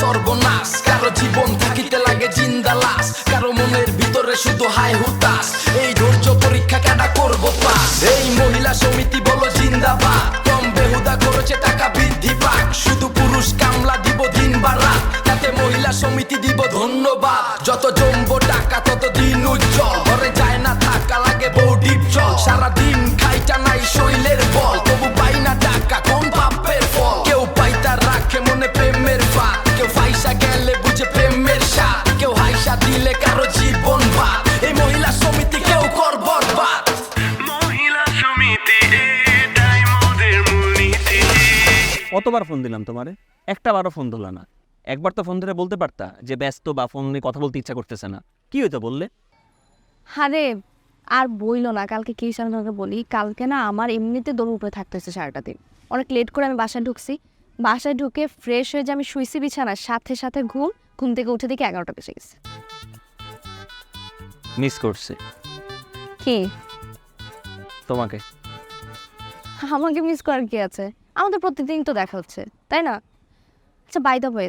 সর্বনাশ, কারও জীবন থাকিতে লাগে জিন্দা লাশ, কারও মনের ভিতরে শুধু হাই হুতাশ। এই ধৈর্য পরীক্ষা কেডা করব পাস? এই মহিলা সমিতি বলো জিন্দাবাদ, কম বেহুদা করেছে টাকা বৃদ্ধি পাক। শুধু পুরুষ কামলা দিব দিন বা রাত, তাতে মহিলা সমিতি দিব ধন্যবাদ। যত জমবো টাকা, তত দিন উজ্জ্বল। ঘরে যায় না থাকা, লাগে বৌডিপ জল সারাদিন খাইটা নাই শৈলের বল। কতবার ফোন দিলাম তোমারে? একটা বারো ফোন ধরলা না। একবার তো ফোন ধরে বলতে পারতা যে ব্যস্ত বা ফোন নিয়ে কথা বলতে ইচ্ছা করতেছে না। কি হইতো বললে? আরে আর বইলো না। কালকে কি সামনে বলি কালকে না আমার এমনিতে দৌড় উপরে থাকতেছে সারাটা দিন। অনেক লেট করে আমি বাসায় ঢুকছি। বাসায় ঢুকে ফ্রেশ হয়ে যে আমি শুইছি বিছানা সাথে সাথে ঘুম ঘুম থেকে উঠে দেখি এগারোটা বেজে গেছে। মিস করছে। কি? তোমাকে। আমাকে মিস করার কি আছে? আমাদের প্রতিদিন তো দেখা হচ্ছে তাই না? আচ্ছা বাই দ্য ওয়ে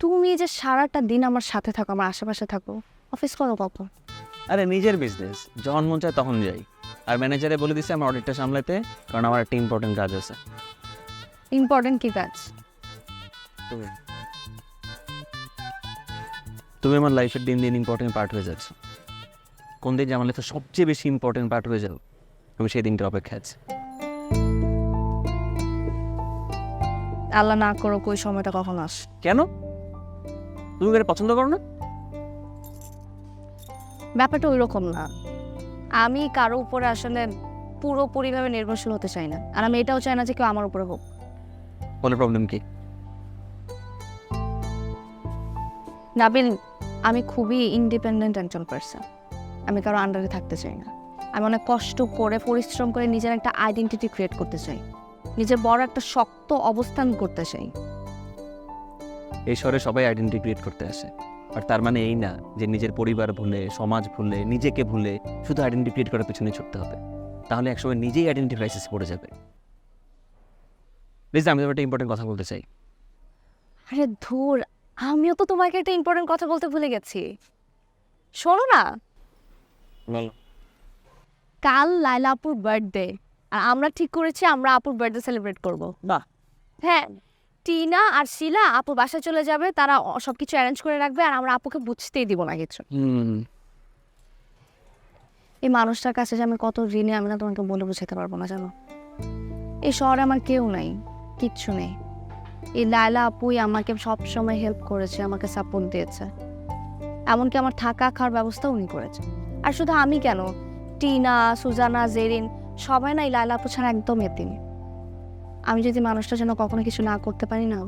তুমি যে সারাটা দিন আমার সাথে থাকো আমার আশেপাশে থাকো অফিস করো কখন? আরে নিজের বিজনেস যখন মন চায় তখন যাই। আর ম্যানেজারে বলে দিছে আমার অডিটটা সামলাতে কারণ আমার একটা ইম্পর্টেন্ট কাজ আছে। ইম্পর্টেন্ট কি কাজ? তুমি। তুমি আমার লাইফের দিন দিন ইম্পর্টেন্ট পার্ট হয়ে যাচ্ছ। কোন দিন যে আমার লাইফের সবচেয়ে বেশি ইম্পর্টেন্ট পার্ট হয়ে যাও আমি সেই দিনটার অপেক্ষা আছি। আল্লাহ না করো ওই সময়টা কখন আস কেন? তুমি কি পছন্দ করো না? ব্যাপারটা ওই রকম না। আমি কারও উপরে আসলে পুরোপুরিভাবে নির্ভরশীল হতে চাই না। আর আমি এটাও চাই না যে কেউ আমার উপরে হোক। বলে প্রবলেম কি? নাবিল আমি খুবই ইন্ডিপেন্ডেন্ট একজন পার্সন আমি কারও আন্ডারে থাকতে চাই না। আমি অনেক কষ্ট করে পরিশ্রম করে নিজের একটা আইডেন্টিটি ক্রিয়েট করতে চাই। নিজের বড় একটা শক্ত অবস্থান করতে চাই। এই শহরে সবাই আইডেন্টি ক্রিয়েট করতে আসে। আর তার মানে এই না যে নিজের পরিবার ভুলে সমাজ ভুলে নিজেকে ভুলে শুধু আইডেন্টি ক্রিয়েট করার পিছনে ছুটতে হবে। তাহলে একসময় নিজেই আইডেন্টি ক্রাইসিস পড়ে যাবে। প্লিজ আমি তোমার একটা ইম্পর্টেন্ট কথা বলতে চাই। আরে ধুর আমিও তো তোমাকে একটা ইম্পর্টেন্ট কথা বলতে ভুলে গেছি। শোনো না। বলো। কাল লাইলা আপুর বার্থডে আর আমরা ঠিক করেছি আমরা আপুর বার্থডে সেলিব্রেট করব। বাহ। হ্যাঁ টিনা আর শিলা আপু বাসায় চলে যাবে তারা সব কিছু অ্যারেঞ্জ করে রাখবে আর আমরা আপুকে বুঝতেই দিব না কিছু। এই মানুষটার কাছে যে আমি কত ঋণে আমি না তোমাকে বলে বোঝাতে পারব না জানো? এই শহরে আমার কেউ নাই কিচ্ছু নেই। এই লায়লা আপুই আমাকে সব সময় হেল্প করেছে আমাকে সাপোর্ট দিয়েছে। এমনকি আমার থাকা খাওয়ার ব্যবস্থা উনি করেছে। আর শুধু আমি কেন? টিনা সুজানা জেরিন সবাই না এই লায়লা আপু ছাড়া একদম এতিম। আমি যদি মানুষটা যেন কখনো কিছু না করতে পারি না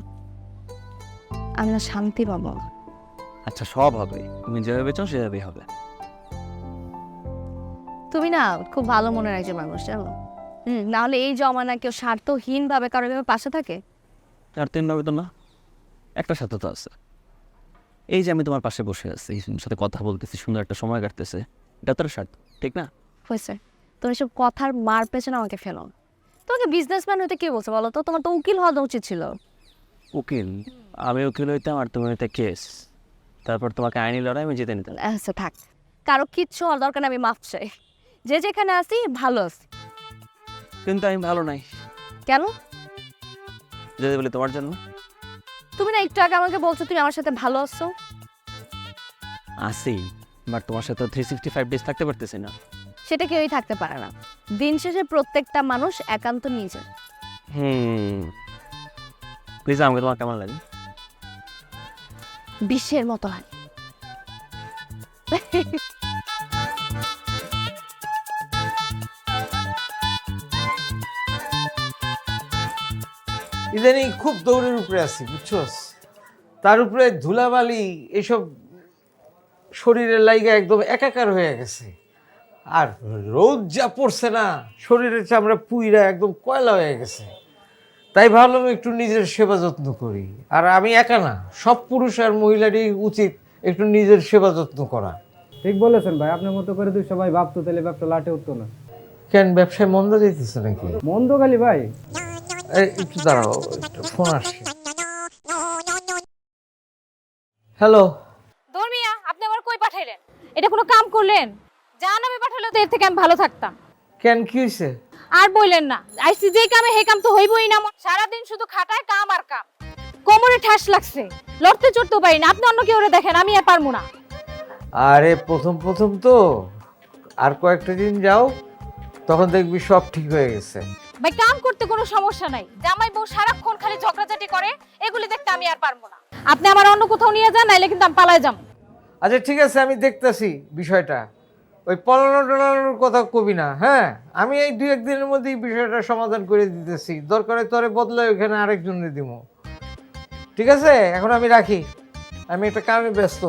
আমি না শান্তি পাবো। আচ্ছা সব হবে। তুমি যেভাবে চাও সেভাবেই হবে। তুমি না খুব ভালো মনের একজন মানুষ জানো? হুম নাহলে এই জমানা কেউ স্বার্থহীন ভাবে কারও এভাবে পাশে থাকে? তিন ভাবে তো না। একটা সাথে তো আছে। এই যে আমি তোমার পাশে বসে আছি সাথে কথা বলতেছি সুন্দর একটা সময় কাটতেছে এটা তোর স্বার্থ ঠিক না? হয়েছে। তো এসব কথার মার পেছনে আমাকে ফেলো। তোমাকে বিজনেসম্যান হইতে কে বলছে বলো তো? তোমার তো উকিল হওয়া উচিত ছিল। উকিল? আমি উকিল হইতাম আর তুমি হইতে কেস তারপর তোমাকে আইনি লড়াই আমি জিতে নিতাম। আচ্ছা থাক। কারও কিচ্ছু হওয়ার দরকার আমি মাফ চাই। যে যেখানে আছি ভালো আছি। কিন্তু আমি ভালো নাই। কেন? যদি বলি তোমার জন্য। তুমি না একটু আগে আমাকে বলছো তুমি আমার সাথে ভালো আছো? আসি বাট তোমার সাথে থ্রি সিক্সটি ফাইভ ডেজ থাকতে পারতেছি না। সেটা কেউই থাকতে পারে না। দিন শেষে প্রত্যেকটা মানুষ একান্ত নিজের হুম। প্লিজ আমাকে তোমার কেমন লাগে? বিশ্বের মতো হয়। ইদানিং খুব দৌড়ের উপরে আছি বুঝছস? তার উপরে ধুলাবালি এসব শরীরের লাইগা একদম একাকার হয়ে গেছে। আর রোদ যা পড়ছে না শরীরের চামড়া পুইরা একদম কয়লা হয়ে গেছে। তাই ভাবলাম একটু নিজের সেবা যত্ন করি। আর আমি একা না সব পুরুষ আর মহিলারই উচিত একটু নিজের সেবা যত্ন করা। ঠিক বলেছেন ভাই আপনার মতো করে তুই সবাই ভাবতো তাহলে ব্যবসা লাটে উঠতো না। কেন ব্যবসায় মন্দা যেতেছে নাকি? মন্দ খালি ভাই। একটু দাঁড়াও একটু ফোন আসছে। হ্যালো? ধর্মিয়া আপনি আমার কই পাঠাইলেন? এটা কোনো কাম করলেন? যা নামে পাঠালে তো এর থেকে আমি ভালো থাকতাম। কেন কি হয়েছে? আর বললেন না। আইসি যেই কামে হে কাম তো হইবই না। আমার। সারাদিন শুধু খাটায় কাম আর কাম। কোমরে ঠাস লাগছে। লড়তে চড়তেও পারি না আপনি অন্য কেউ দেখেন আমি আর পারব না। আরে প্রথম প্রথম তো। আর কয়েকটা দিন যাও তখন দেখবি সব ঠিক হয়ে গেছে। ভাই কাম করতে কোনো সমস্যা নাই। জামাই বউ সারাক্ষণ খালি ঝগড়াঝাটি করে এগুলি দেখতে আমি আর পারব না। আপনি আমার অন্য কোথাও নিয়ে যান নাইলে কিন্তু আমি পালায় যাব। আচ্ছা ঠিক আছে আমি দেখতাছি বিষয়টা। ওই পলানো টলানোর কথা কবি না হ্যাঁ? আমি এই দু একদিনের মধ্যেই বিষয়টা সমাধান করে দিতেছি। দরকারে তরে বদলে ওখানে আরেকজন দিব ঠিক আছে? এখন আমি রাখি। আমি একটা কামে ব্যস্ত।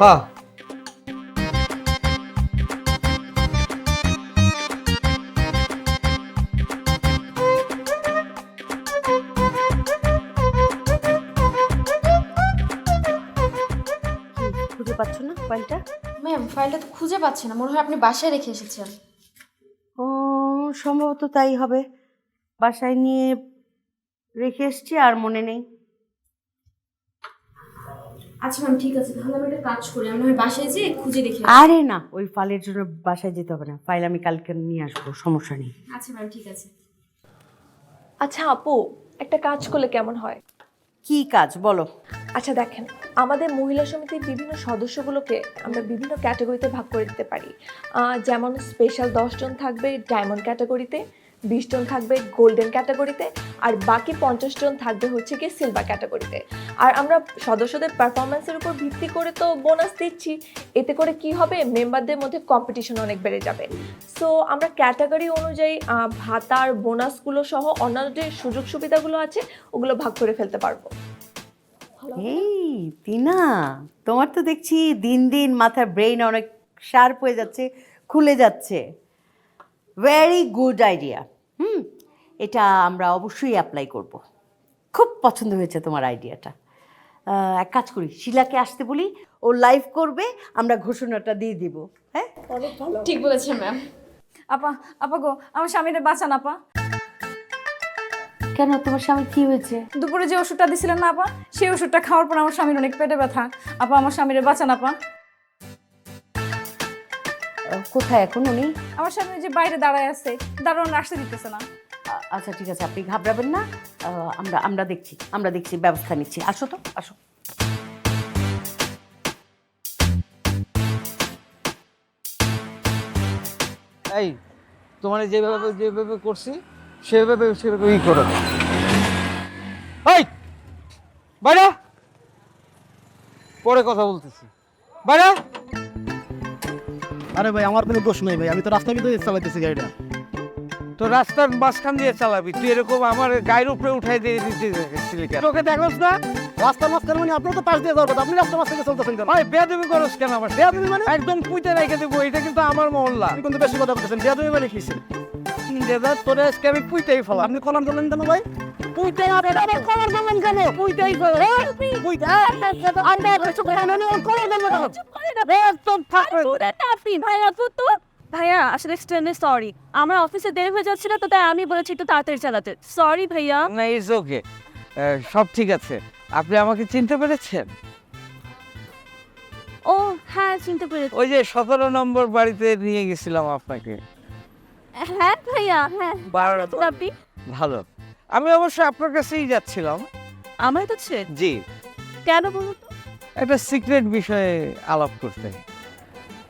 হ্যাঁ। ফাইলটা ম্যাম ফাইলটা তো খুঁজে পাচ্ছি না। মনে হয় আপনি বাসায় রেখে এসেছেন। ও সম্ভবত তাই হবে। বাসায় নিয়ে রেখে এসছি আর মনে নেই। আচ্ছা ম্যাম ঠিক আছে। তাহলে আমি একটা কাজ করি। আমি হয় বাসায় যেয়ে খুঁজে দেখে। আরে না ওই ফাইলের জন্য বাসায় যেতে হবে না। ফাইল আমি কালকে নিয়ে আসব সমস্যা নেই। আচ্ছা ম্যাম ঠিক আছে। আচ্ছা আপু একটা কাজ করলে কেমন হয়? কি কাজ? বলো। আচ্ছা দেখেন, আমাদের মহিলা সমিতির বিভিন্ন সদস্যগুলোকে আমরা বিভিন্ন ক্যাটাগরিতে ভাগ করে দিতে পারি। যেমন স্পেশাল দশজন থাকবে ডায়মন্ড ক্যাটাগরিতে বিশ জন থাকবে গোল্ডেন ক্যাটাগরিতে আর বাকি পঞ্চাশ জন থাকবে হচ্ছে কি সিলভার ক্যাটাগরিতে আর আমরা সদস্যদের পারফরমেন্সের উপর ভিত্তি করে তো বোনাস দিচ্ছি, এতে করে কি হবে? মেম্বারদের মধ্যে কম্পিটিশন অনেক বেড়ে যাবে। সো আমরা ক্যাটাগরি অনুযায়ী ভাতার বোনাসগুলো সহ অন্যান্য যে সুযোগ সুবিধাগুলো আছে, ওগুলো ভাগ করে ফেলতে পারব। এই তিনা তোমার তো দেখছি দিন দিন মাথার ব্রেইন অনেক শার্প হয়ে যাচ্ছে, খুলে যাচ্ছে। ভেরি গুড আইডিয়া হুম এটা আমরা অবশ্যই অ্যাপ্লাই করব। খুব পছন্দ হয়েছে তোমার আইডিয়াটা এক কাজ করি শিলাকে আসতে বলি ও লাইভ করবে আমরা ঘোষণাটা দিয়ে দিব হ্যাঁ? ঠিক বলেছেন ম্যাম আপা আপা গো আমার স্বামীরে বাঁচান আপা। কেন তোমার স্বামী কি হয়েছে? দুপুরে যে ওষুধটা দিছিলেন না আপা সেই ওষুধটা খাওয়ার পর আমার স্বামীর অনেক পেটে ব্যথা। আপা আমার স্বামীরে বাঁচান আপা। কোথায় এখন উনি? আমার স্বামী ওই যে বাইরে দাঁড়ায় আছে দাঁড়ানো আসতে দিতেছে না। আচ্ছা ঠিক আছে আপনি ঘাবড়াবেন না। আমরা আমরা দেখছি আমরা দেখছি ব্যবস্থা নিচ্ছি। আসো তো আসো। এই তোমার যেভাবে যেভাবে করছি সেভাবে সেভাবেই করো। এই বাইরা পরে কথা বলতেছি। বাইরা আরে ভাই আমার কোনো দোষ নেই ভাই আমি তো রাস্তার ভিতরে চালাইতেছি গাড়িটা। তো রাস্তার মাঝখান দিয়ে চালাবি তুই এরকম আমার গায়ের উপরে উঠাই দিয়ে দিতে তোকে দেখোস না রাস্তার মাঝখানে মানে আপনার তো পাশ দিয়ে যাওয়ার কথা আপনি রাস্তার মাঝ থেকে চলতেছেন কেন? ভাই বেয়াদবি করস কেন আমার বেয়াদবি মানে? একদম পুঁতে রেখে দেবো এটা কিন্তু আমার মহল্লা। আপনি কিন্তু বেশি কথা বলতেছেন বেয়াদবি মানে কিসে দাদা তোরে আজকে আমি পুঁতেই ফেলাম। আপনি কলাম করলেন কেন ভাই? হবে কলার করলেন কেন? করলেন কেন একদম থাকবে ভাইয়া আসলে এক্সট্রিমলি সরি আমার অফিসে দেরি হয়ে যাচ্ছিল তো তাই আমি বলেছি একটু তাড়াতাড়ি চালাতে। সরি ভাইয়া। না ইটস ওকে সব ঠিক আছে। আপনি আমাকে চিনতে পেরেছেন? ও হ্যাঁ চিনতে পেরেছি। ওই যে সতেরো নম্বর বাড়িতে নিয়ে গেছিলাম আপনাকে। হ্যাঁ ভাইয়া হ্যাঁ। বারোটা তো আপনি? ভালো। আমি অবশ্য আপনার কাছেই যাচ্ছিলাম। আমার কাছে জি। কেন বলুন তো? একটা সিক্রেট বিষয়ে আলাপ করতে।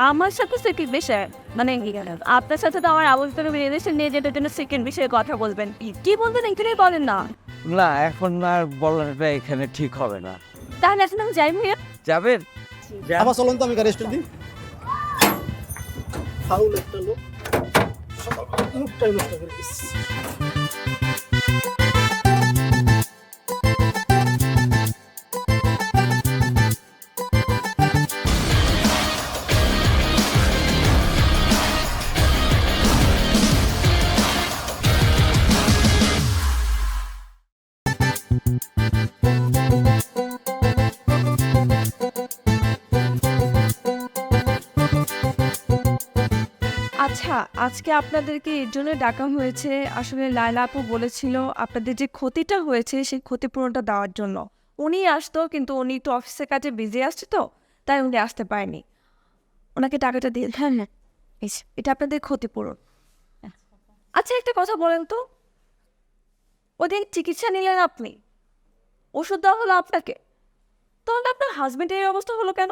আমার সাথে সেকেন্ড বিষয় মানে আপনার সাথে তো আমার আবর্তন রিলেশন নিয়ে যেটার জন্য সেকেন্ড বিষয়ে কথা বলবেন। কি বলবেন এখানেই বলেন না। না এখন আর বলাটা এখানে ঠিক হবে না। তাহলে এখন আমি যাই ভাইয়া। যাবেন? আবার চলুন তো আমি গাড়ি স্টার্ট দিই। ফাউল একটা লোক মুখটাই নষ্ট করে দিচ্ছে। আচ্ছা আজকে আপনাদেরকে এর জন্য ডাকা হয়েছে। আসলে লায়লা আপু বলেছিল আপনাদের যে ক্ষতিটা হয়েছে সেই ক্ষতিপূরণটা দেওয়ার জন্য। উনি আসতো কিন্তু উনি একটু অফিসের কাজে বিজি আসছে তো তাই উনি আসতে পারেনি। ওনাকে টাকাটা দিয়ে হ্যাঁ হ্যাঁ এটা আপনাদের ক্ষতিপূরণ। আচ্ছা একটা কথা বলেন তো। ওদিন চিকিৎসা নিলেন আপনি? ওষুধ দেওয়া হলো আপনাকে? তাহলে আপনার হাজবেন্ডের এই অবস্থা হলো কেন?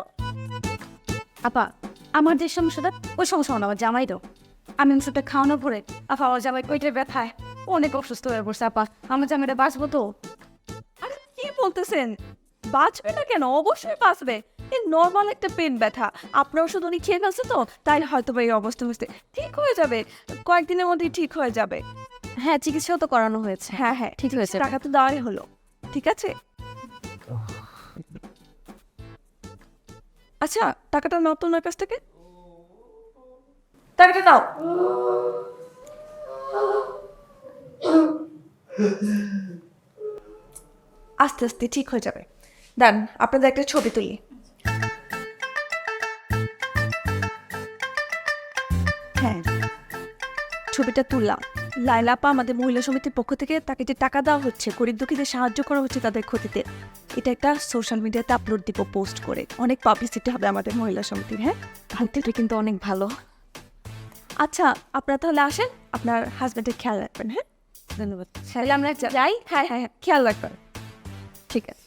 আপা আমার যে সমস্যাটা ওই সমস্যা না আমার জামাই তো আমি ওষুধটা খাওয়ানো পরে আপা আমার জামাই ওইটার ব্যথায়। অনেক অসুস্থ হয়ে পড়ছে আপা। আমার জামাইটা বাঁচবো তো? আরে কি বলতেছেন? বাঁচবে না কেন? অবশ্যই বাঁচবে। এই নর্মাল একটা পেন ব্যথা। আপনার ওষুধ উনি খেয়ে ফেলছে তো তাই হয়তো বা এই অবস্থা হচ্ছে ঠিক হয়ে যাবে। কয়েকদিনের মধ্যেই ঠিক হয়ে যাবে। হ্যাঁ চিকিৎসাও তো করানো হয়েছে। হ্যাঁ হ্যাঁ ঠিক হয়েছে। টাকা তো দেওয়াই হলো। ঠিক আছে? আচ্ছা টাকাটা নাও তো ওনার কাছ থেকে। টাকাটা নাও। আস্তে আস্তে ঠিক হয়ে যাবে। দেন আপনাদের একটা ছবি তুলি। হ্যাঁ ছবিটা তুললাম। লাইলাপা আমাদের মহিলা সমিতির পক্ষ থেকে তাকে যে টাকা দেওয়া হচ্ছে গরিব দুঃখীদের সাহায্য করা হচ্ছে তাদের ক্ষতিতে এটা একটা সোশ্যাল মিডিয়াতে আপলোড দিব পোস্ট করে। অনেক পাবলিসিটি হবে আমাদের মহিলা সমিতির হ্যাঁ? ভাবতে কিন্তু অনেক ভালো। আচ্ছা আপনারা তাহলে আসেন আপনার হাজব্যান্ডের খেয়াল রাখবেন হ্যাঁ? ধন্যবাদ। তাহলে আমরা যাই? হ্যাঁ হ্যাঁ হ্যাঁ খেয়াল রাখবেন। ঠিক আছে।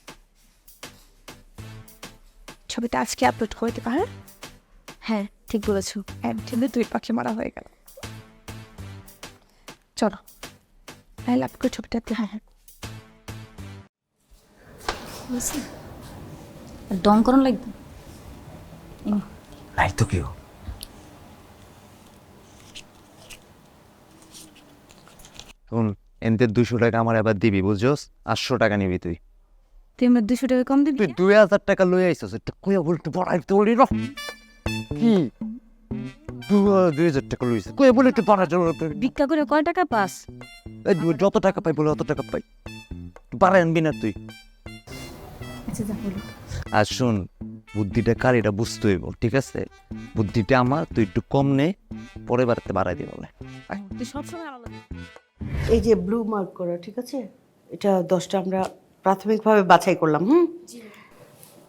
ছবিটা আজকে আপলোড করে দেবা হ্যাঁ? হ্যাঁ ঠিক বলেছ। একদিনে দুই পাখি মারা হয়ে গেল। চলো। হ্যাঁ লাভ করে ছবিটা হ্যাঁ হ্যাঁ। দম করন লাগবে? নাই তো কেউ শুন এনতে দুশো টাকা আমার এবার দিবি বুঝছস? আটশো টাকা নিবি তুই। তুই আমার দুশো টাকা কম দিবি? তুই দুই হাজার টাকা লই আইসস এটা কইয়া বলতে বাড়াইতে বলি কি? দুই হাজার টাকা লইছে। কইয়া বলে একটু বাড়াইতে ভিক্ষা করে কয় টাকা পাস? এই যত টাকা পাই বলে অত টাকা পাই। বাড়াই আনবি না তুই। আচ্ছা যা বলি। আর শুন বুদ্ধিটা কার এটা বুঝতে হইব ঠিক আছে? বুদ্ধিটা আমার তুই একটু কম নে পরে বাড়াতে বাড়াই দিই বলে তুই সবসময় এই যে ব্লু মার্ক করা ঠিক আছে? এটা দশটা আমরা প্রাথমিকভাবে বাছাই করলাম হুম?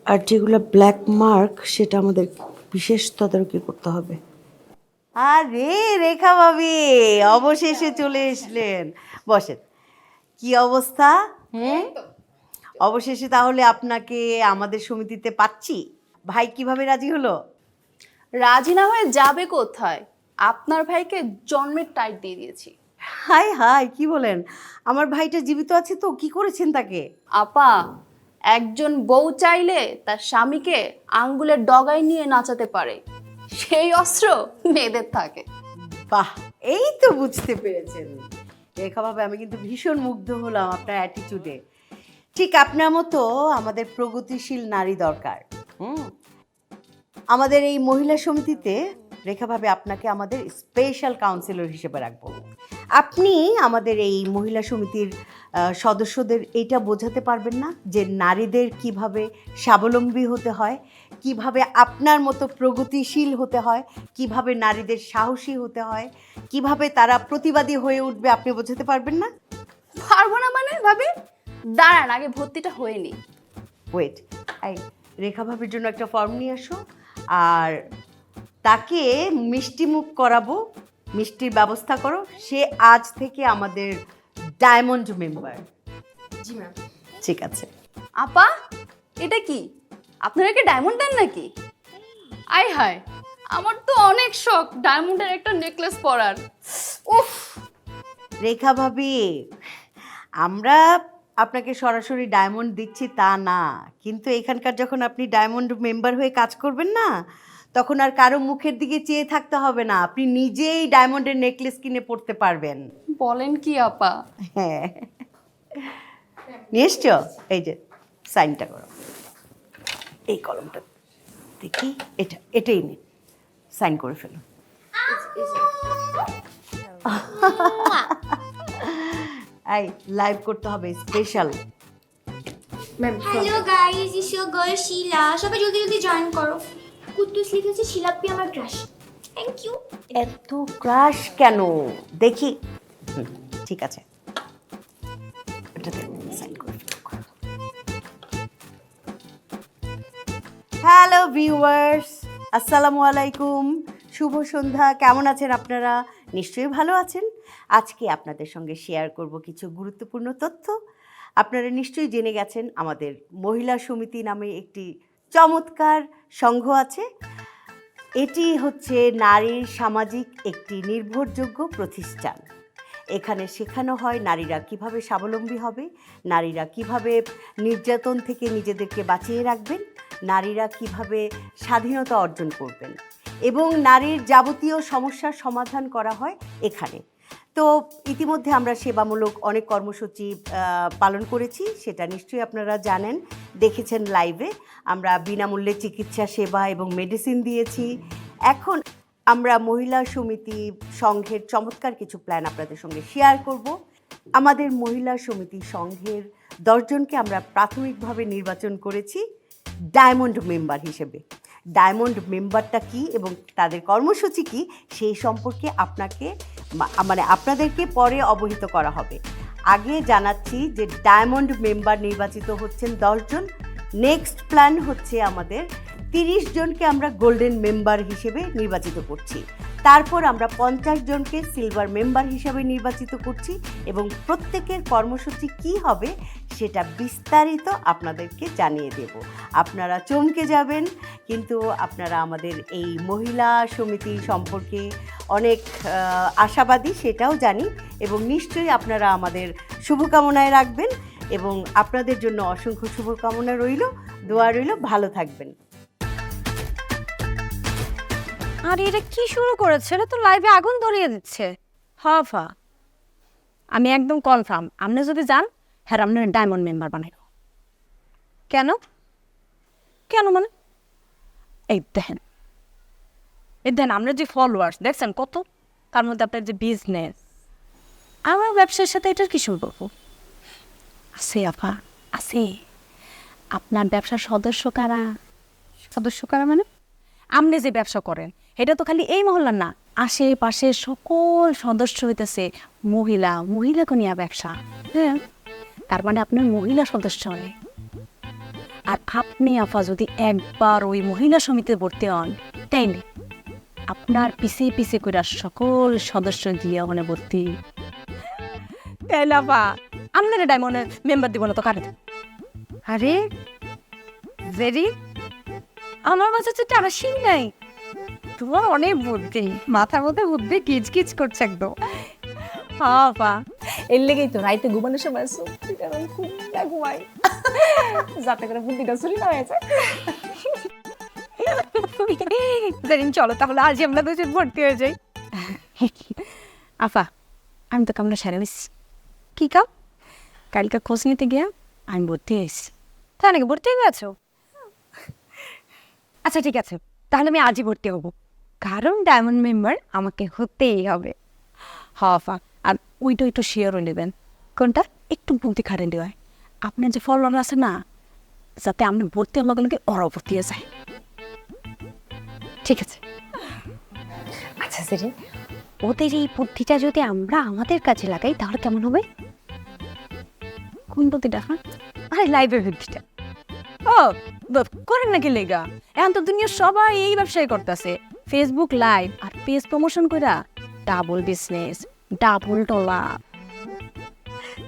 আর যেগুলো ব্ল্যাক মার্ক সেটা আমাদের বিশেষ তদারকি করতে হবে। আরে রেখা ভাবি অবশেষে চলে এসলেন। বসেন। কি অবস্থা? হুম? অবশেষে তাহলে আপনাকে আমাদের সমিতিতে পাচ্ছি। ভাই কীভাবে রাজি হলো? রাজি না হয়ে যাবে কোথায়? আপনার ভাইকে জন্মের টাইট দিয়ে দিয়েছি। হাই হাই কি বলেন? আমার ভাইটা জীবিত আছে তো কি করেছেন তাকে? আপা একজন বউ চাইলে তার স্বামীকে আঙ্গুলের ডগায় নিয়ে নাচাতে পারে। সেই অস্ত্র মেয়েদের থাকে। বাহ, এই তো বুঝতে পেরেছেন। রেখাভাবে আমি কিন্তু ভীষণ মুগ্ধ হলাম আপনার অ্যাটিটিউডে ঠিক আপনার মতো আমাদের প্রগতিশীল নারী দরকার। হুম? আমাদের এই মহিলা সমিতিতে রেখাভাবে আপনাকে আমাদের স্পেশাল কাউন্সিলর হিসেবে রাখব। আপনি আমাদের এই মহিলা সমিতির সদস্যদের এইটা বোঝাতে পারবেন না যে নারীদের কীভাবে স্বাবলম্বী হতে হয় কীভাবে আপনার মতো প্রগতিশীল হতে হয় কীভাবে নারীদের সাহসী হতে হয় কীভাবে তারা প্রতিবাদী হয়ে উঠবে আপনি বোঝাতে পারবেন না? পারব না মানে ভাবি? দাঁড়ান আগে ভর্তিটা হয়নি ওয়েট এই রেখা ভাবির জন্য একটা ফর্ম নিয়ে আসো আর তাকে মিষ্টি মুখ করাবো মিষ্টির ব্যবস্থা করো সে আজ থেকে আমাদের ডায়মন্ড মেম্বার জি ম্যাম ঠিক আছে। আপা এটা কি? আপনারা কি ডায়মন্ড দেন নাকি? আই হায় আমার তো অনেক শখ ডায়মন্ডের একটা নেকলেস পরার। উফ রেখা ভাবি আমরা আপনাকে সরাসরি ডায়মন্ড দিচ্ছি তা না কিন্তু এখানকার যখন আপনি ডায়মন্ড মেম্বার হয়ে কাজ করবেন না তখন আর কারও মুখের দিকে চেয়ে থাকতে হবে না আপনি নিজেই ডায়মন্ডের নেকলেস কিনে পড়তে পারবেন। বলেন কি আপা? হ্যাঁ। এসছো? এই যে সাইনটা করো। এই কলমটা দেখি এটা এটাই নে। সাইন করে ফেলো। এই লাইভ করতে হবে special ma'am hello guys is your girl Shila সবাই জলদি জলদি জয়েন করো। কুদ্দুস লিখেছে শিলাপ্পি আমার ক্রাশ থ্যাংক ইউ এত ক্রাশ কেন? দেখি। ঠিক আছে। ভিউয়ার্স আসসালামু আলাইকুম। শুভ সন্ধ্যা, কেমন আছেন আপনারা? নিশ্চয়ই ভালো আছেন। আজকে আপনাদের সঙ্গে শেয়ার করব কিছু গুরুত্বপূর্ণ তথ্য। আপনারা নিশ্চয়ই জেনে গেছেন, আমাদের মহিলা সমিতি নামে একটি চমৎকার সংঘ আছে। এটি হচ্ছে নারীর সামাজিক একটি নির্ভরযোগ্য প্রতিষ্ঠান। এখানে শেখানো হয় নারীরা কীভাবে স্বাবলম্বী হবে, নারীরা কীভাবে নির্যাতন থেকে নিজেদেরকে বাঁচিয়ে রাখবেন। নারীরা কীভাবে স্বাধীনতা অর্জন করবেন এবং নারীর যাবতীয় সমস্যার সমাধান করা হয় এখানে। তো ইতিমধ্যে আমরা সেবামূলক অনেক কর্মসূচি পালন করেছি, সেটা নিশ্চয়ই আপনারা জানেন। দেখেছেন লাইভে, আমরা বিনামূল্যে চিকিৎসা, সেবা এবং মেডিসিন দিয়েছি। এখন আমরা মহিলা সমিতি সংঘের চমৎকার কিছু প্ল্যান আপনাদের সঙ্গে শেয়ার করব। আমাদের মহিলা সমিতি সংঘের দশজনকে আমরা প্রাথমিকভাবে নির্বাচন করেছি। ডায়মন্ড মেম্বার হিসেবে। ডায়মন্ড মেম্বারটা কি এবং তাদের কর্মসূচি কি, সেই সম্পর্কে আপনাকে মানে আপনাদেরকে পরে অবহিত করা হবে। আগে জানাচ্ছি যে ডায়মন্ড মেম্বার নির্বাচিত হচ্ছেন দশজন নেক্সট প্ল্যান হচ্ছে আমাদের তিরিশ জনকে আমরা গোল্ডেন মেম্বার হিসেবে নির্বাচিত করছি। তারপর আমরা পঞ্চাশ জনকে সিলভার মেম্বার হিসাবে নির্বাচিত করছি এবং প্রত্যেকের কর্মসূচি কি হবে সেটা বিস্তারিত আপনাদেরকে জানিয়ে দেব। আপনারা চমকে যাবেন, কিন্তু আপনারা আমাদের এই মহিলা সমিতি সম্পর্কে অনেক আশাবাদী সেটাও জানি এবং নিশ্চয়ই আপনারা আমাদের শুভকামনায় রাখবেন এবং আপনাদের জন্য অসংখ্য শুভকামনা রইল, দোয়া রইল, ভালো থাকবেন। আর এটা কি শুরু করেছে? এটা তো লাইভে আগুন ধরিয়ে দিচ্ছে। হাফা আমি একদম কনফার্ম আপনি যদি যান হ্যাঁ আপনার ডায়মন্ড মেম্বার বানাইব। কেন? কেন মানে? এই দেখেন। এই দেখেন, আপনার যে ফলোয়ার্স দেখছেন কত? তার মধ্যে আপনার যে বিজনেস আমার ব্যবসার সাথে এটার কি সম্পর্ক? আছে, আপা, আছে। আপনার ব্যবসার সদস্য কারা? সদস্য কারা মানে? আপনি যে ব্যবসা করেন, এটা তো খালি এই মহল্লার না। আশেপাশে সকল সদস্য হইতেছে মহিলা। মহিলাকে নিয়ে ব্যবসা। হ্যাঁ। তার মানে আপনার মহিলা সদস্য অনেক আর আপনি আফা যদি একবার ওই মহিলা সমিতিতে ভর্তি হন তাইলে আপনার পিছে পিছে করে সকল সদস্য দিয়ে ওখানে ভর্তি। তাইলে আফা আপনার ডায়মন্ডের মেম্বার দিব না তো কারে? আরে ভেরি আমার মাঝে তো টারাসিং নাই। তোমার অনেক বুদ্ধি মাথার মধ্যে বুদ্ধি কিচ কিচ করছে একদম। হ্যাঁ পা এর লেগেই তো রাইতে ঘুমানোর সময় সুপ্রিটা আমি খুব ঘুমাই যাতে করে আমরা দুজন ভর্তি হয়ে যাই আফা আমি তো কামনা সেরে নিস কি কাম? কালকে খোঁজ নিতে গিয়া আমি ভর্তি হয়েছি। তাই নাকি ভর্তি হয়ে গেছো? আচ্ছা ঠিক আছে, তাহলে আমি আজই ভর্তি হব। কারণ ডায়মন্ড মেম্বার আমাকে হতেই হবে। হাফা ওইটা একটু শেয়ারও নেবেন। কোনটা একটু বুদ্ধি খাটেন হয় আপনার যে ফলোয়ার আছে না, যাতে আপনি ভর্তি হওয়ার লগে লগে ভর্তি হয়ে যায়। ঠিক আছে। আচ্ছা সেটি ওদের এই বুদ্ধিটা যদি আমরা আমাদের কাজে লাগাই, তাহলে কেমন হবে? কোন বুদ্ধিটা হ্যাঁ? আরে লাইভের বুদ্ধিটা। ও করেন নাকি লেগা? এখন তো দুনিয়া সবাই এই ব্যবসায় করতেছে। ফেসবুক লাইভ আর পেজ প্রমোশন কইরা ডাবল বিজনেস ডাবল ডলার।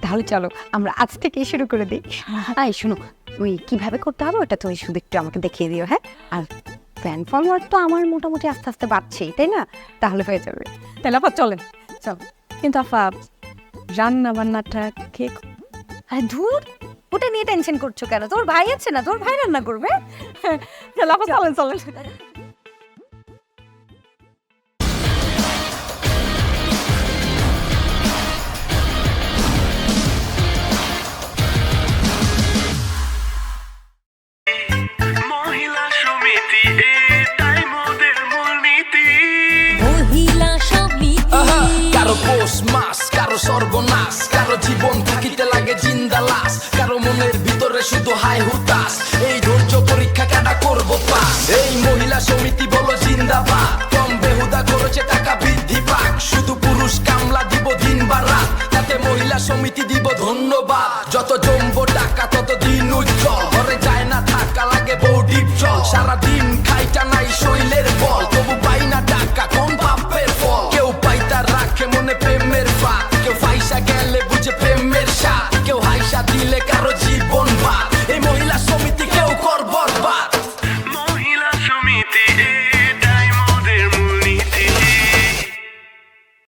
তাহলে চলো আমরা আজ থেকেই শুরু করে দিই। আই শুনো ওই কীভাবে করতে হবে ওটা তুমি শুধু একটু আমাকে দেখিয়ে দিও হ্যাঁ? আর ফ্যান ফলোয়ার তো আমার মোটামুটি আস্তে আস্তে বাড়ছেই তাই না? তাহলে হয়ে যাবে। তাহলে আপা চলেন। চল। কিন্তু আপা রান্না বান্নাটা কে আরে ধুর ওটা নিয়ে টেনশন করছ কেন? তোর ভাই আছে না? তোর ভাই রান্না করবে? চলেন চলেন। শুধু হাই হুতাশ। এই ধৈর্য পরীক্ষা কেডা করব পাস এই মহিলা সমিতি বলো জিন্দাবাদ। কম বেহুদা করেছে টাকা বৃদ্ধি পাক। শুধু পুরুষ কামলা দিব দিন বা রাত। তাতে মহিলা সমিতি দিব ধন্যবাদ। যত জম্ব টাকা, তত দিন উজ্জ্বল। ঘরে যায় না থাকা, লাগে বৌডির চঞ্চল সারাদিন খাইটা নাই শৈল